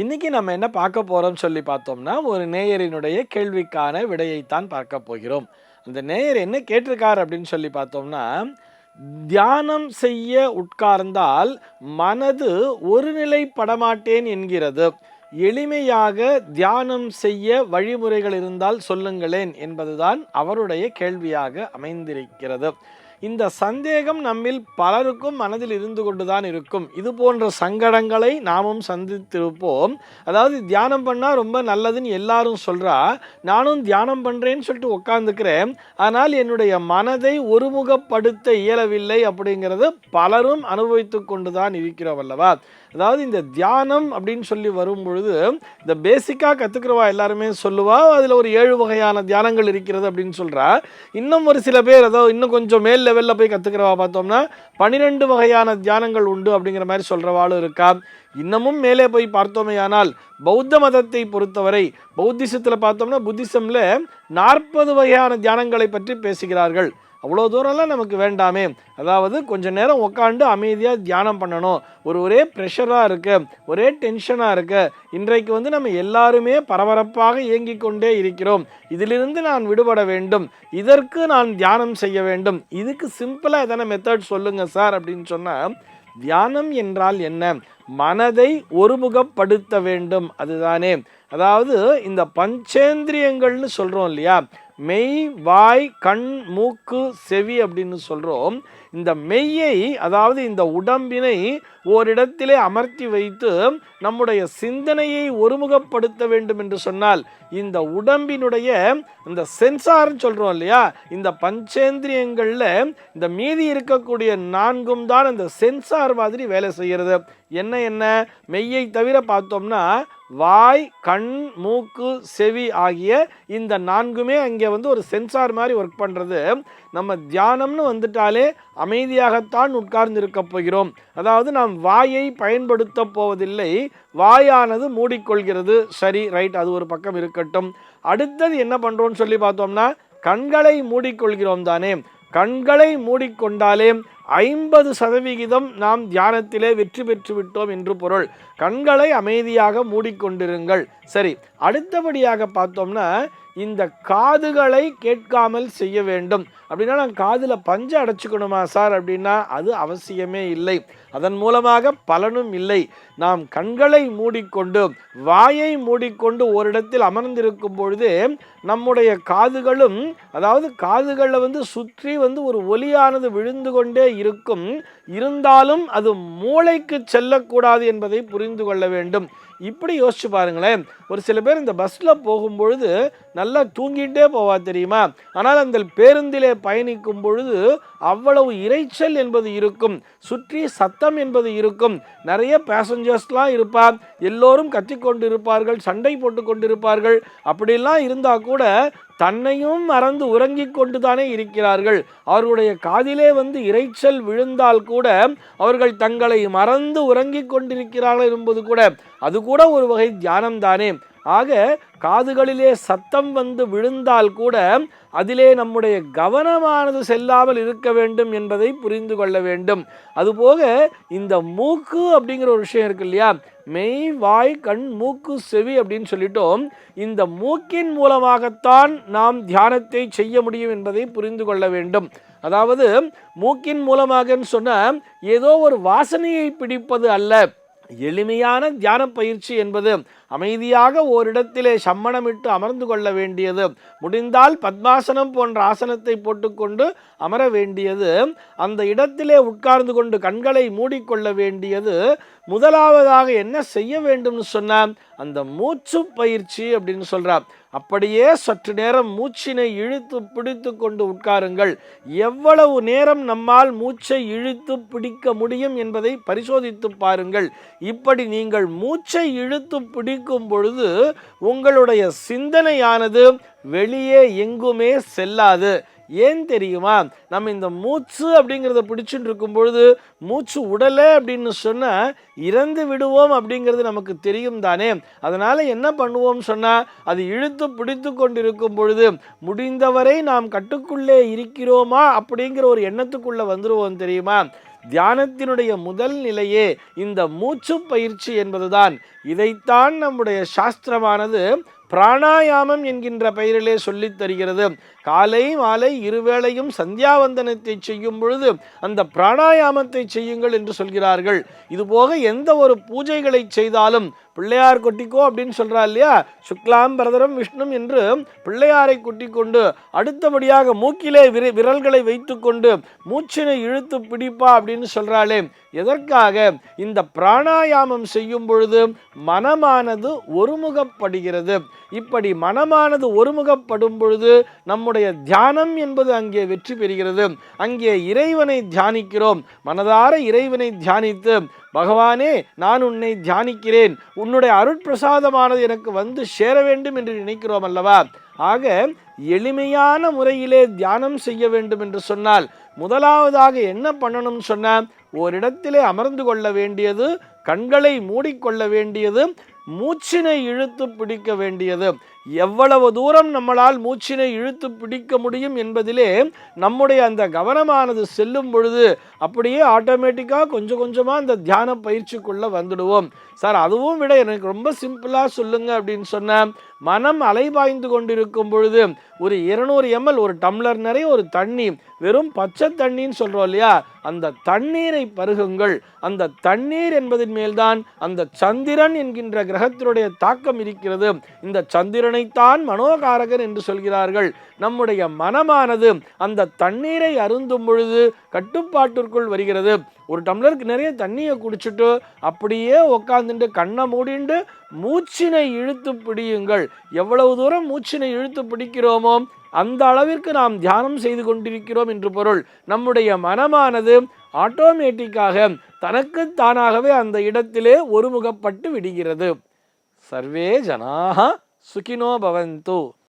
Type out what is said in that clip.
இன்னைக்கு நம்ம என்ன பார்க்க போகிறோம்னு சொல்லி பார்த்தோம்னா ஒரு நேயரினுடைய கேள்விக்கான விடையைத்தான் பார்க்க போகிறோம். அந்த நேயர் என்ன கேட்டிருக்கார் அப்படின்னு சொல்லி பார்த்தோம்னா தியானம் செய்ய உட்கார்ந்தால் மனது ஒருநிலைப்படமாட்டேன் என்கிறது. எளிமையாக தியானம் செய்ய வழிமுறைகள் இருந்தால் சொல்லுங்களேன் என்பதுதான் அவருடைய கேள்வியாக அமைந்திருக்கிறது. இந்த சந்தேகம் நம்மில் பலருக்கும் மனதில் இருந்து கொண்டுதான் இருக்கும். இது போன்ற சங்கடங்களை நாமும் சந்தித்திருப்போம். அதாவது தியானம் பண்ணால் ரொம்ப நல்லதுன்னு எல்லாரும் சொல்கிறா நானும் தியானம் பண்ணுறேன்னு சொல்லிட்டு உட்காந்துக்கிறேன் ஆனால் என்னுடைய மனதை ஒருமுகப்படுத்த இயலவில்லை அப்படிங்கிறது பலரும் அனுபவித்து கொண்டு தான் இருக்கிறோம் அல்லவா? அதாவது இந்த தியானம் அப்படின்னு சொல்லி வரும் பொழுது இந்த பேசிக்காக கற்றுக்கிறவா எல்லாருமே சொல்லுவா அதில் ஒரு ஏழு வகையான தியானங்கள் இருக்கிறது அப்படின்னு சொல்கிறா இன்னும் ஒரு சில பேர் அதாவது இன்னும் கொஞ்சம் மேல் லெவலில் போய் கற்றுக்கிறவா பார்த்தோம்னா பன்னிரெண்டு வகையான தியானங்கள் உண்டு அப்படிங்கிற மாதிரி சொல்கிறவாளும் இருக்கா. இன்னமும் மேலே போய் பார்த்தோமேயானால் பௌத்த மதத்தை பொறுத்தவரை பௌத்திசத்தில் பார்த்தோம்னா புத்திசமில் நாற்பது வகையான தியானங்களை பற்றி பேசுகிறார்கள். அவ்வளோ தூரம்லாம் நமக்கு வேண்டாமே. அதாவது கொஞ்ச நேரம் உட்காந்து அமைதியாக தியானம் பண்ணணும். ஒரு ஒரே ப்ரெஷராக இருக்கு. ஒரே டென்ஷனாக இருக்கு. இன்றைக்கு வந்து நம்ம எல்லாருமே பரபரப்பாக இயங்கிக் கொண்டே இருக்கிறோம். இதிலிருந்து நான் விடுபட வேண்டும். இதற்கு நான் தியானம் செய்ய வேண்டும். இதுக்கு சிம்பிளாக எதனா மெத்தட் சொல்லுங்கள் சார் அப்படின்னு சொன்னால் தியானம் என்றால் என்ன? மனதை ஒருமுகப்படுத்த வேண்டும். அதுதானே. அதாவது இந்த பஞ்சேந்திரியங்கள்னு சொல்கிறோம் இல்லையா? மெய் வாய் கண் மூக்கு செவி அப்படின்னு சொல்கிறோம் இந்த மெய்யை அதாவது இந்த உடம்பினை ஓரிடத்திலே அமர்த்தி வைத்து நம்முடைய சிந்தனையை ஒருமுகப்படுத்த வேண்டும் என்று சொன்னால் இந்த உடம்பினுடைய இந்த சென்சார்னு சொல்கிறோம் இல்லையா? இந்த பஞ்சேந்திரியங்களில் இந்த மீதி இருக்கக்கூடிய நான்கும் தான் இந்த சென்சார் மாதிரி வேலை செய்கிறது. என்ன என்ன? மெய்யை தவிர பார்த்தோம்னா வாய் கண் மூக்கு செவி ஆகிய இந்த நான்குமே அங்கே வந்து ஒரு சென்சார் மாதிரி ஒர்க் பண்ணுறது நம்ம தியானம்னு வந்துட்டாலே அமைதியாகத்தான் உட்கார்ந்து இருக்க போகிறோம். அதாவது நாம் வாயை பயன்படுத்த போவதில்லை. வாயானது மூடிக்கொள்கிறது. சரி ரைட் அது ஒரு பக்கம் இருக்கட்டும். அடுத்தது என்ன பண்ணுறோம்னு சொல்லி பார்த்தோம்னா கண்களை மூடிக்கொள்கிறோம் தானே. கண்களை மூடிக்கொண்டாலே ஐம்பது சதவிகிதம் நாம் தியானத்திலே வெற்றி பெற்று விட்டோம் என்று பொருள். கண்களை அமைதியாக மூடிக்கொண்டிருங்கள். சரி அடுத்தபடியாக பார்த்தோம்னா இந்த காதுகளை கேட்காமல் செய்ய வேண்டும். அப்படின்னா நான் காதில் பஞ்சு அடைச்சிக்கணுமா சார்? அப்படின்னா அது அவசியமே இல்லை. அதன் மூலமாக பலனும் இல்லை. நாம் கண்களை மூடிக்கொண்டு வாயை மூடிக்கொண்டு ஓரிடத்தில் அமர்ந்திருக்கும் பொழுது நம்முடைய காதுகளும் அதாவது காதுகளில் வந்து சுற்றி வந்து ஒரு ஒலியானது விழுந்து கொண்டே இருக்கும். இருந்தாலும் அது மூளைக்கு செல்லக்கூடாது என்பதை புரிந்து கொள்ள வேண்டும். இப்படி யோசிச்சு பாருங்களேன். ஒரு சில பேர் இந்த பஸ்ஸில் போகும்பொழுது நல்லா தூங்கிட்டே போவா தெரியுமா? ஆனால் அந்த பேருந்திலே பயணிக்கும் பொழுது அவ்வளவு இரைச்சல் என்பது இருக்கும். சுற்றி சத்தம் என்பது இருக்கும். நிறைய பேசஞ்சர்ஸ்லாம் இருப்பா. எல்லோரும் கத்திக்கொண்டு இருப்பார்கள் சண்டை போட்டு கொண்டிருப்பார்கள் அப்படிலாம் இருந்தால் கூட தன்னையும் மறந்து உறங்கிக் கொண்டுதானே இருக்கிறார்கள். அவர்களுடைய காதிலே வந்து இறைச்சல் விழுந்தால் கூட அவர்கள் தங்களை மறந்து உறங்கிக் கொண்டிருக்கிறார்கள் என்பது கூட அது கூட ஒரு வகை தியானம் தானே ஆக காதுகளிலே சத்தம் வந்து விழுந்தால் கூட அதிலே நம்முடைய கவனமானது செல்லாமல் இருக்க வேண்டும் என்பதை புரிந்து கொள்ள வேண்டும். அதுபோக இந்த மூக்கு அப்படிங்கிற ஒரு விஷயம் இருக்கு இல்லையா? மெய் வாய் கண் மூக்கு செவி அப்படின்னு சொல்லிட்டோம். இந்த மூக்கின் மூலமாகத்தான் நாம் தியானத்தை செய்ய முடியும் என்பதை புரிந்து கொள்ள வேண்டும். அதாவது மூக்கின் மூலமாகன்னு சொன்னால் ஏதோ ஒரு வாசனையை பிடிப்பது அல்ல. எளிமையான தியான பயிற்சி என்பது. அமைதியாக ஓரிடத்திலே சம்மணமிட்டு அமர்ந்து கொள்ள வேண்டியது. முடிந்தால் பத்மாசனம் போன்ற ஆசனத்தை போட்டுக்கொண்டு அமர வேண்டியது. அந்த இடத்திலே உட்கார்ந்து கொண்டு கண்களை மூடிக்கொள்ள வேண்டியது. முதலாவதாக என்ன செய்ய வேண்டும்னு சொன்னால் அந்த மூச்சு பயிற்சி அப்படின்னு சொல்கிறார் அப்படியே சற்று நேரம் மூச்சினை இழுத்து பிடித்து கொண்டு உட்காருங்கள். எவ்வளவு நேரம் நம்மால் மூச்சை இழுத்து பிடிக்க முடியும் என்பதை பரிசோதித்து பாருங்கள். இப்படி நீங்கள் மூச்சை இழுத்து இருக்கும் பொழுது உங்களுடைய சிந்தனையானது வெளியே எங்குமே செல்லாது. ஏன் தெரியுமா? நம்ம இந்த மூச்சு அப்படிங்கிறத பிடிச்சுட்டு இருக்கும் பொழுது மூச்சு உடலை அப்படின்னு சொன்னால் இறந்து விடுவோம் அப்படிங்கிறது நமக்கு தெரியும் தானே. அதனால் என்ன பண்ணுவோம் சொன்னால் அது இழுத்து பிடித்து கொண்டிருக்கும் பொழுது முடிந்தவரை நாம் கட்டுக்குள்ளே இருக்கிறோமா அப்படிங்கிற ஒரு எண்ணத்துக்குள்ளே வந்துடுவோம் தெரியுமா? தியானத்தினுடைய முதல் நிலையே இந்த மூச்சு பயிற்சி என்பதுதான். இதைத்தான் நம்முடைய சாஸ்திரமானது பிராணாயாமம் என்கின்ற பெயரிலே சொல்லித் தருகிறது. காலை மாலை இருவேளையும் சந்தியாவந்தனத்தை செய்யும் பொழுது அந்த பிராணாயாமத்தை செய்யுங்கள் என்று சொல்கிறார்கள். இதுபோக எந்த ஒரு பூஜைகளை செய்தாலும் பிள்ளையார் கொட்டிக்கோ அப்படின்னு சொல்கிறா இல்லையா? சுக்லாம் பரதரம் விஷ்ணும் என்று பிள்ளையாரை கொட்டி கொண்டு அடுத்தபடியாக மூக்கிலே விர விரல்களை வைத்துக்கொண்டு மூச்சினை இழுத்து பிடிப்பா அப்படின்னு சொல்கிறாளே எதற்காக? இந்த பிராணாயாமம் செய்யும் பொழுது மனமானது ஒருமுகப்படுகிறது. இப்படி மனமானது ஒருமுகப்படும் பொழுது நம்முடைய தியானம் என்பது அங்கே வெற்றி பெறுகிறது. அங்கே இறைவனை தியானிக்கிறோம். மனதார இறைவனை தியானித்து பகவானே நான் உன்னை தியானிக்கிறேன். உன்னுடைய அருட்பிரசாதமானது எனக்கு வந்து சேர வேண்டும் என்று நினைக்கிறோம் அல்லவா? ஆக எளிமையான முறையிலே தியானம் செய்ய வேண்டும் என்று சொன்னால் முதலாவதாக என்ன பண்ணணும்னு சொன்னால் ஓரிடத்திலே அமர்ந்து கொள்ள வேண்டியது கண்களை மூடிக்கொள்ள வேண்டியது மூச்சினை இழுத்து பிடிக்க வேண்டியது. எவ்வளவு தூரம் நம்மளால் மூச்சினை இழுத்து பிடிக்க முடியும் என்பதிலே நம்முடைய அந்த கவனமானது செல்லும் பொழுது அப்படியே ஆட்டோமேட்டிக்காக கொஞ்சம் கொஞ்சமாக அந்த தியான பயிற்சிக்குள்ளே வந்துடுவோம். சார் அதுவும் விட எனக்கு ரொம்ப சிம்பிளாக சொல்லுங்கள் அப்படின்னு சொன்னேன். மனம் அலைபாய்ந்து கொண்டிருக்கும் பொழுது ஒரு இருநூறு எம்எல் ஒரு டம்ளர் நிறைய ஒரு தண்ணி வெறும் பச்சை தண்ணின்னு சொல்கிறோம் இல்லையா? அந்த தண்ணீரை பருகுங்கள். அந்த தண்ணீர் என்பதன் மேல்தான் அந்த சந்திரன் என்கின்ற கிரகத்தினுடைய தாக்கம் இருக்கிறது. இந்த சந்திரனைத்தான் மனோகாரகன் என்று சொல்கிறார்கள். நம்முடைய மனமானது அந்த தண்ணீரை அருந்தும் பொழுது கட்டுப்பாட்டிற்குள் வருகிறது. ஒரு டம்ளருக்கு நிறைய தண்ணியை குடிச்சிட்டு அப்படியே உக்காந்துட்டு கண்ணை மூடிண்டு மூச்சினை இழுத்து பிடியுங்கள். எவ்வளவு தூரம் மூச்சினை இழுத்து பிடிக்கிறோமோ அந்த அளவிற்கு நாம் தியானம் செய்து கொண்டிருக்கிறோம் என்று பொருள். நம்முடைய மனமானது ஆட்டோமேட்டிக்காக தனக்கு தானாகவே அந்த இடத்திலே ஒருமுகப்பட்டு விடுகிறது. சர்வே ஜனாக சுகினோ பவந்து.